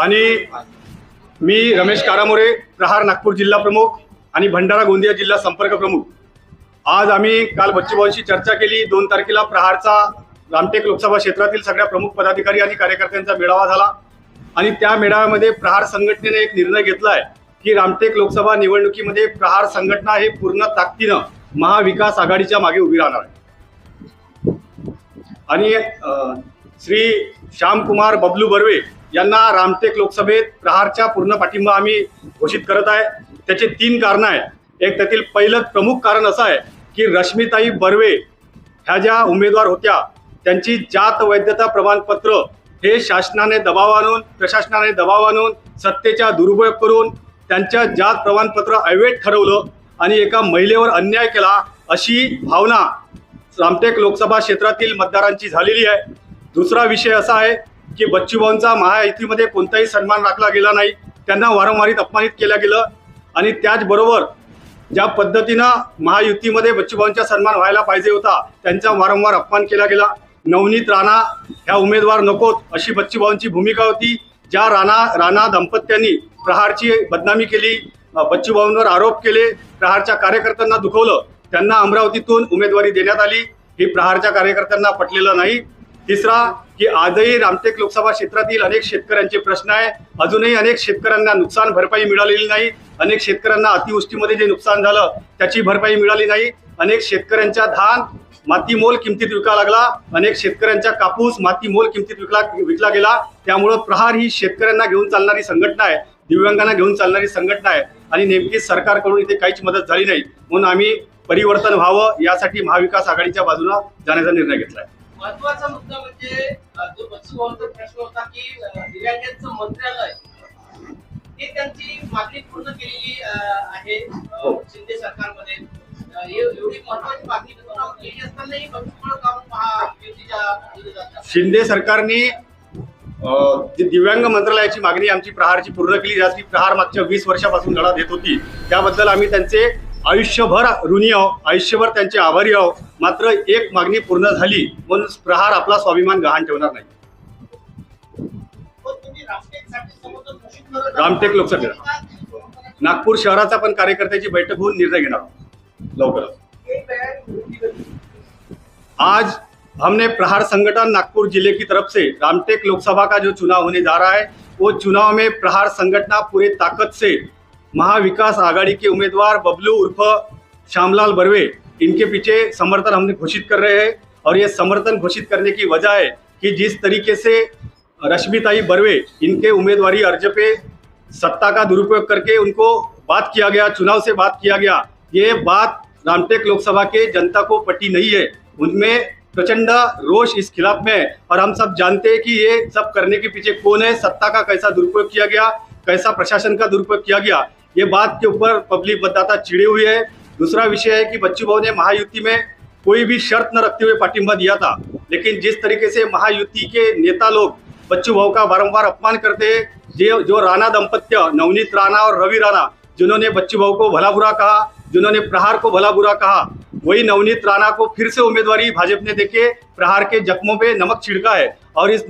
आणि मी रमेश कारामोरे प्रहार नागपूर जिल्हा प्रमुख आणि भंडारा गोंदिया जिल्हा संपर्क प्रमुख. आज आम्ही काल बच्चूभाऊंशी चर्चा केली. दोन तारखेला प्रहारचा रामटेक लोकसभा क्षेत्रातील सगळ्या प्रमुख पदाधिकारी आणि कार्यकर्त्यांचा मेळावा झाला. आणि त्या मेळाव्यामध्ये प्रहार संघटनेने एक निर्णय घेतला आहे की रामटेक लोकसभा निवडणुकीमध्ये प्रहार संघटना हे पूर्ण ताकदीनं महाविकास आघाडीच्या मागे उभी राहणार आहे. आणि श्री श्यामकुमार बबलू बर्वे यांना रामटेक लोकसभेत प्रहारच्या पूर्ण पाठिंबा आम्ही घोषित करत आहे. त्याचे तीन कारणं आहेत. एक त्यातील पहिलं प्रमुख कारण असं आहे की रश्मिताई बर्वे ह्या ज्या उमेदवार होत्या त्यांची जात वैधता प्रमाणपत्र हे शासनाने दबाव आणून प्रशासनाने दबाव आणून सत्तेचा दुरुपयोग करून त्यांच्या जात प्रमाणपत्र अवैध ठरवलं आणि एका महिलेवर अन्याय केला अशी भावना रामटेक लोकसभा क्षेत्रातील मतदारांची झालेली आहे. दुसरा विषय असा आहे की बच्चूभाऊंचा महायुतीमध्ये कोणताही सन्मान राखला गेला नाही. त्यांना वारंवारीत अपमानित केलं गेलं. आणि त्याचबरोबर ज्या पद्धतीनं महायुतीमध्ये बच्चूभाऊंचा सन्मान व्हायला पाहिजे होता त्यांचा वारंवार अपमान केला गेला. नवनीत राणा ह्या उमेदवार नकोत अशी बच्चूभाऊंची भूमिका होती. ज्या राणा राणा दाम्पत्यांनी प्रहारची बदनामी केली अ, बच्चूभाऊंवर आरोप केले प्रहारच्या कार्यकर्त्यांना दुखवलं त्यांना अमरावतीतून उमेदवारी देण्यात आली. ही प्रहारच्या कार्यकर्त्यांना पटलेलं नाही. तिसरा की आजही रामटेक लोकसभा क्षेत्रातील अनेक शेतकऱ्यांचे प्रश्न आहे. अजूनही अनेक शेतकऱ्यांना नुकसान भरपाई मिळालेली नाही. अनेक शेतकऱ्यांना अतिवृष्टीमध्ये जे नुकसान झालं त्याची भरपाई मिळाली नाही. अनेक शेतकऱ्यांच्या धान मातीमोल किमतीत विका लागला. अनेक शेतकऱ्यांच्या कापूस मातीमोल किमतीत विकला विकला गेला. त्यामुळं प्रहार ही शेतकऱ्यांना घेऊन चालणारी संघटना आहे. दिव्यांगांना घेऊन चालणारी संघटना आहे. आणि नेमकी सरकारकडून इथे काहीच मदत झाली नाही. म्हणून आम्ही परिवर्तन व्हावं यासाठी महाविकास आघाडीच्या बाजूला जाण्याचा निर्णय घेतला आहे महत्त्वाचा मुद्दा म्हणजे जो बच्चूभाऊंचा प्रश्न होता की दिव्यांगांचं मंत्रालय हे त्यांची मागणी पूर्ण केलेली आहे हो. शिंदे सरकारमध्ये. एवढी महत्वाची मागणी केली असतानाही बच्चूभाऊ शिंदे सरकारने दिव्यांग मंत्रालयाची मागणी आमची प्रहारची पूर्ण केली ज्याची प्रहार मागच्या वीस वर्षापासून लढा देत होती. त्याबद्दल आम्ही त्यांचे आयुष्यभर ऋणी आहो आयुष्यभर त्यांचे आभारी आहो मात्र एक मागणी पूर्ण झाली म्हणून प्रहार आपला स्वाभिमान गहाण ठेवणार नाही. रामटेक लोकसभेला. नागपूर शहराचा पण कार्यकर्त्याची बैठक होऊन निर्णय घेणार लवकरच. आज हमने प्रहार संगठन नागपुर जिले की तरफ से रामटेक लोकसभा का जो चुनाव होने जा रहा है वो चुनाव में प्रहार संगठना पूरे ताकत से महाविकास आघाड़ी के उम्मीदवार बबलू उर्फ श्यामलाल बर्वे इनके पीछे समर्थन हमने घोषित कर रहे हैं और ये समर्थन घोषित करने की वजह है कि जिस तरीके से रश्मिताई बर्वे इनके उम्मीदवारी अर्ज़ पे सत्ता का दुरुपयोग करके उनको बात किया गया, चुनाव से बात किया गया, ये बात रामटेक लोकसभा के जनता को पटी नहीं है। उनमें प्रचंड रोष इस खिलाफ में है और हम सब जानते हैं कि ये सब करने के पीछे कौन है, सत्ता का कैसा दुरुपयोग किया गया, कैसा प्रशासन का दुरुपयोग किया गया। ये बात के ऊपर पब्लिक मतदाता चिड़े हुए है। दूसरा विषय है कि बच्चू भाऊ ने महायुति में कोई भी शर्त न रखते हुए पाटिंबा दिया था। लेकिन जिस तरीके से महायुति के नेता लोग बच्चू भाऊ का बारंबार अपमान करते जो जो राणा दंपत्य नवनीत राणा और रवि राणा जिन्होंने बच्चू भाऊ को भला बुरा कहा जिन्होंने प्रहार को भला बुरा कहा वही नवनीत राणा को फिर से उम्मीदवारी भाजपा ने देके प्रहार के जख्मों पे नमक छिड़का है और इस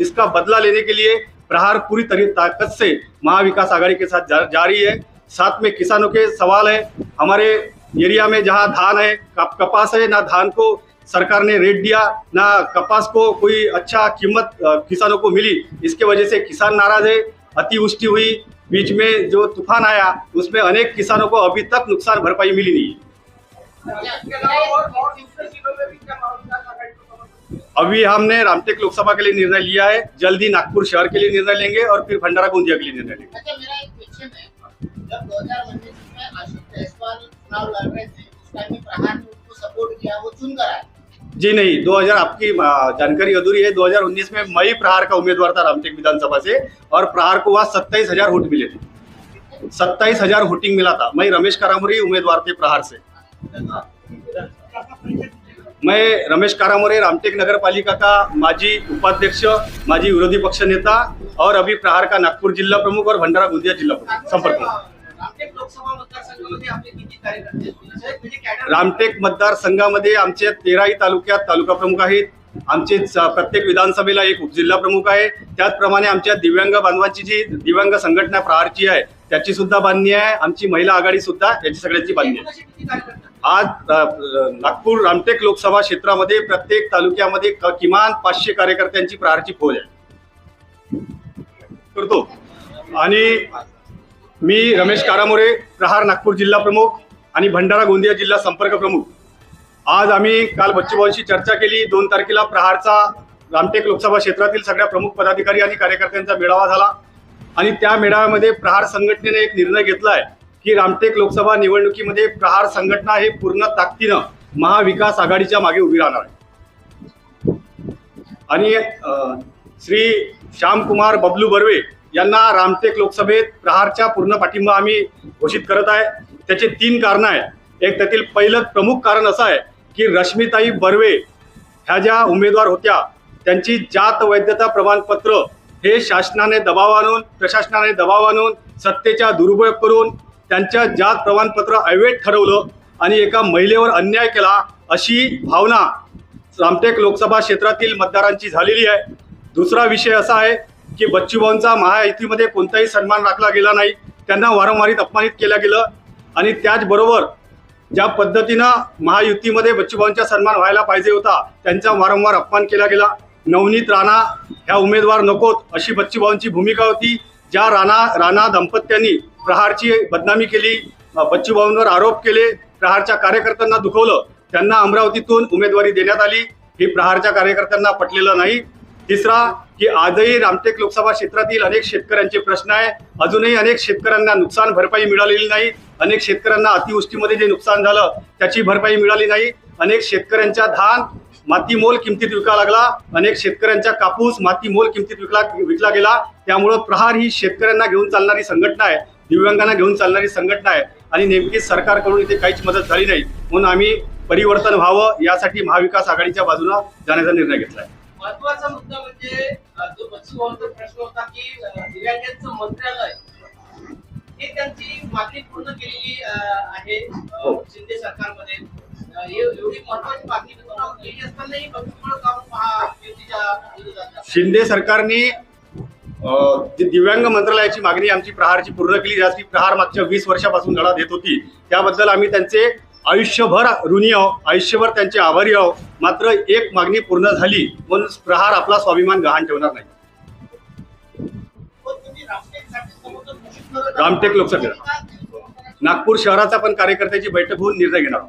इसका बदला लेने के लिए प्रहार पूरी तरह ताकत से महाविकास आघाड़ी के साथ जा, जा रही है। साथ में किसानों के सवाल है। हमारे एरिया में जहाँ धान है कप, कपास है ना धान को सरकार ने रेट दिया ना कपास को कोई अच्छा कीमत किसानों को मिली इसके वजह से किसान नाराज़ है अतिवृष्टि हुई बीच में जो तूफ़ान आया उसमें अनेक किसानों को अभी तक नुकसान भरपाई मिली नहीं। अभी हमने रामटेक लोकसभा के लिए निर्णय लिया है जल्द नागपुर शहर के लिए निर्णय लेंगे और फिर भंडारा गोंदिया के लिए निर्णय लेंगे। जब 2019 में अशोक जायसवाल चुनाव लड़ रहे थे उस टाइम में प्रहार ने उनको सपोर्ट किया वो चुनकर आए। जी नहीं 2000 आपकी जानकारी अधूरी है। 2019 में मई प्रहार का उम्मीदवार था रामटेक विधानसभा से और प्रहार को वहाँ सत्ताईस हजार वोट मिले थे। सत्ताईस हजार वोटिंग मिला था। मैं रमेश कारामुरी उम्मीदवार थे प्रहार से। मैं रमेश कारामोरे रामटेक नगर पालिका का माजी उपाध्यक्ष माजी विरोधी पक्ष नेता और अभी प्रहार का नागपुर जिला प्रमुख और भंडारा गोंदिया जिला प्रमुख। संपर्क रामटेक मतदारसंघामध्ये? म्हणजे कॅडर रामटेक मतदारसंघामध्ये आमचे तेराही तालुक्यात तालुका प्रमुख आहेत. आमचे प्रत्येक विधानसभेला एक उपजिल्हा प्रमुख आहे. त्याचप्रमाणे आमच्या दिव्यांग बांधवांची जी दिव्यांग संघटना प्रहारची आहे त्याची सुद्धा बांधणी आहे. आमची महिला आघाडी सुद्धा याची सगळ्यांची बांधणी आहे. कार्यकर्ते आज नागपूर रामटेक लोकसभा क्षेत्रामध्ये प्रत्येक तालुक्यामध्ये किमान पाचशे कार्यकर्त्यांची प्रहारची फौज आहे. करतो. आणि मी रमेश कारामोरे प्रहार नागपूर जिल्हा प्रमुख आणि भंडारा गोंदिया जिल्हा संपर्क प्रमुख. आज आम्ही काल बच्चूभाऊंशी चर्चा केली. दोन तारखेला प्रहारचा रामटेक लोकसभा क्षेत्रातील सगळ्या प्रमुख पदाधिकारी आणि कार्यकर्त्यांचा मेळावा झाला. आणि त्या मेळाव्यामध्ये प्रहार संघटनेने एक निर्णय घेतला आहे की रामटेक लोकसभा निवडणुकीमध्ये प्रहार संघटना हे पूर्ण ताकदीनं महाविकास आघाडीच्या मागे उभी राहणार आहे. आणि श्री श्यामकुमार बबलू बर्वे यांना रामटेक लोकसभेत प्रहारच्या पूर्ण पाठिंबा आम्ही घोषित करत आहे. त्याचे तीन कारणं आहेत. एक त्यातील पहिलं प्रमुख कारण असं आहे की रश्मिताई बर्वे ह्या ज्या उमेदवार होत्या त्यांची जात वैधता प्रमाणपत्र हे शासनाने दबाव आणून प्रशासनाने दबाव आणून सत्तेचा दुरुपयोग करून त्यांच्या जात प्रमाणपत्र अवैध ठरवलं आणि एका महिलेवर अन्याय केला अशी भावना रामटेक लोकसभा क्षेत्रातील मतदारांची झालेली आहे. दुसरा विषय असा आहे की बच्चूभाऊंचा महायुतीमध्ये कोणताही सन्मान राखला गेला नाही. त्यांना वारंवारीत अपमानित केलं गेलं. आणि त्याचबरोबर ज्या पद्धतीनं महायुतीमध्ये बच्चूभाऊंचा सन्मान व्हायला पाहिजे होता त्यांचा वारंवार अपमान केला गेला. नवनीत राणा ह्या उमेदवार नकोत अशी बच्चूभाऊंची भूमिका होती. ज्या राणा राणा दाम्पत्यांनी प्रहारची बदनामी केली बच्चूभाऊंवर आरोप केले प्रहारच्या कार्यकर्त्यांना दुखवलं त्यांना अमरावतीतून उमेदवारी देण्यात आली. हे प्रहारच्या कार्यकर्त्यांना पटलेलं नाही. तिसरा की आजही रामटेक लोकसभा क्षेत्रातील अनेक शेतकऱ्यांचे प्रश्न आहे. अजूनही अनेक शेतकऱ्यांना नुकसान भरपाई मिळालेली नाही. अनेक शेतकऱ्यांना अतिवृष्टीमध्ये जे नुकसान झालं त्याची भरपाई मिळाली नाही. अनेक शेतकऱ्यांच्या धान मातीमोल किमतीत विका लागला. अनेक शेतकऱ्यांचा कापूस मातीमोल किमतीत विकला विकला गेला. त्यामुळं प्रहार ही शेतकऱ्यांना घेऊन चालणारी संघटना आहे. दिव्यांगांना घेऊन चालणारी संघटना आहे. आणि नेमकीच सरकारकडून इथे काहीच मदत झाली नाही. म्हणून आम्ही परिवर्तन व्हावं यासाठी महाविकास आघाडीच्या बाजूला जाण्याचा निर्णय घेतला आहे महत्त्वाचा मुद्दा म्हणजे जो प्रश्न होता की दिव्यांगांचं मंत्रालय हे त्यांची मागणी पूर्ण केलेली आहे हो. शिंदे सरकारमध्ये अ, एव- एवढी महत्वाची मागणी पूर्ण केली असतानाही बच्चूभाऊ काम पहा युतीच्या विरोधात शिंदे सरकारने दिव्यांग मंत्रालयाची मागणी आमची प्रहारची पूर्ण केली ज्याची प्रहार मागच्या वीस वर्षापासून लढा देत होती त्याबद्दल आम्ही त्यांचे आयुष्यभर ऋणी आहो आयुष्यभर त्यांचे आभारी आहो. मात्र एक मागणी पूर्ण झाली म्हणून प्रहार आपला स्वाभिमान गहाण ठेवणार नाही. रामटेक लोकसभेला. नागपूर शहराचा पण कार्यकर्त्याची बैठक होऊन निर्णय घेणार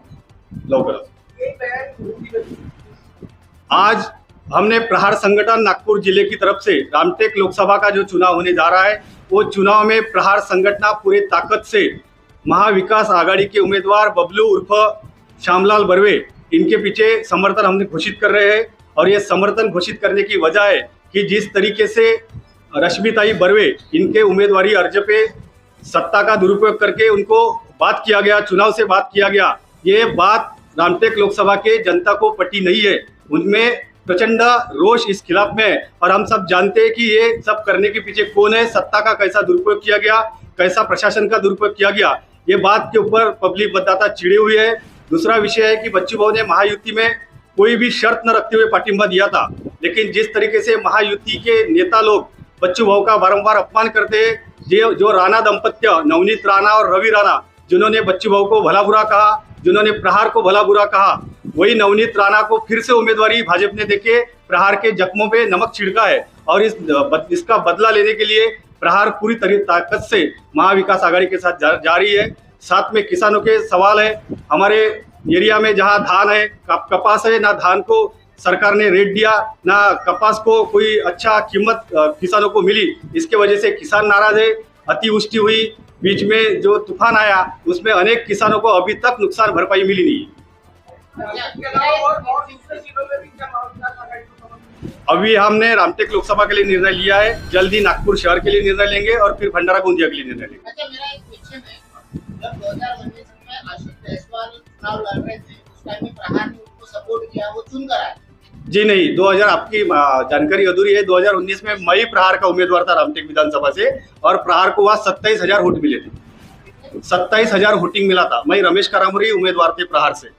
लवकरच. आज हमने प्रहार संगठन नागपुर जिले की तरफ से रामटेक लोकसभा का जो चुनाव होने जा रहा है वो चुनाव में प्रहार संगठना पूरे ताकत से महाविकास आघाड़ी के उम्मीदवार बबलू उर्फ़ श्यामलाल बर्वे, इनके पीछे समर्थन हमने घोषित कर रहे हैं और ये समर्थन घोषित करने की वजह है कि जिस तरीके से रश्मिताई बर्वे, इनके उम्मीदवारी अर्ज़ पे सत्ता का दुरुपयोग करके उनको बात किया गया, चुनाव से बात किया गया, ये बात रामटेक लोकसभा के जनता को पटी नहीं है। उनमें प्रचंड रोष इस खिलाफ में है और हम सब जानते हैं कि ये सब करने के पीछे कौन है, सत्ता का कैसा दुरुपयोग किया गया, कैसा प्रशासन का दुरुपयोग किया गया ये बात के ऊपर पब्लिक मतदाता चिड़े हुए है। दूसरा विषय है कि बच्चू भाऊ ने महायुति में कोई भी शर्त न रखते हुए पाटिंबा दिया था। लेकिन जिस तरीके से महायुति के नेता लोग बच्चू भाव का बारंबार अपमान करते हैं, जो जो राणा दंपत्य, नवनीत राणा और रवि राणा, जिन्होंने बच्चू भाव को भला बुरा कहा, जिन्होंने प्रहार को भला बुरा कहा, वही नवनीत राणा को फिर से उम्मीदवारी भाजपा ने देके प्रहार के जख्मों पे नमक छिड़का है। और इस इसका बदला लेने के लिए प्रहार पूरी तरह ताकत से महाविकास आघाड़ी के साथ जा, जा रही है। साथ में किसानों के सवाल है। हमारे एरिया में जहाँ धान है कप, कपास है ना धान को सरकार ने रेट दिया ना कपास को कोई अच्छा कीमत किसानों को मिली इसके वजह से किसान नाराज़ है अतिवृष्टि हुई। बीच में जो तूफ़ान आया उसमें अनेक किसानों को अभी तक नुकसान भरपाई मिली नहीं अभी हमने रामटेक लोकसभा के लिए निर्णय लिया है। जल्द ही नागपुर शहर के लिए निर्णय लेंगे और फिर भंडारा गोंदिया के लिए निर्णय लेंगे। अच्छा मेरा एक क्वेश्चन है। जब 2019 में आशीष जायसवाल चुनाव लड़ रहे थे उस टाइम में प्रहार ने उनको सपोर्ट किया वो चुनकर आए। जी नहीं 2000 आपकी जानकारी अधूरी है। 2019 में मई प्रहार का उम्मीदवार था रामटेक विधानसभा से और प्रहार को वहाँ सत्ताईस हज़ार वोट मिले थे। सत्ताईस हज़ार वोटिंग मिला था। मई रमेश करामुरी उम्मीदवार थे प्रहार से।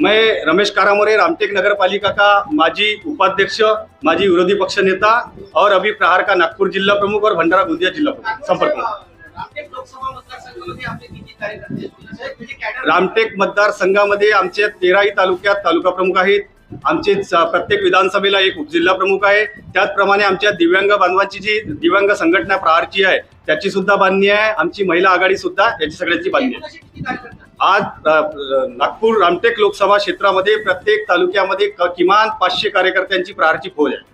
मैं रमेश कारामोरे रामटेक नगर पालिका का माजी उपाध्यक्ष माजी विरोधी पक्ष नेता और अभी प्रहार का नागपुर जिला प्रमुख और भंडारा गोंदिया जिला प्रमुख। संपर्क रामटेक मतदारसंघामध्ये म्हणजे रामटेक मतदारसंघामध्ये आमचे तेराही तालुक्यात तालुका प्रमुख आहेत. आमचे प्रत्येक विधानसभेला एक उपजिल्हा प्रमुख आहे. त्याचप्रमाणे आमच्या दिव्यांग बांधवांची जी दिव्यांग संघटना प्रहारची आहे त्याची सुद्धा बांधणी आहे. आमची महिला आघाडी सुद्धा याची सगळ्यांची बांधणी आहे. आज नागपूर रामटेक लोकसभा क्षेत्रामध्ये प्रत्येक तालुक्यामध्ये क- किमान पाचशे कार्यकर्त्यांची प्रहारची फौज आहे.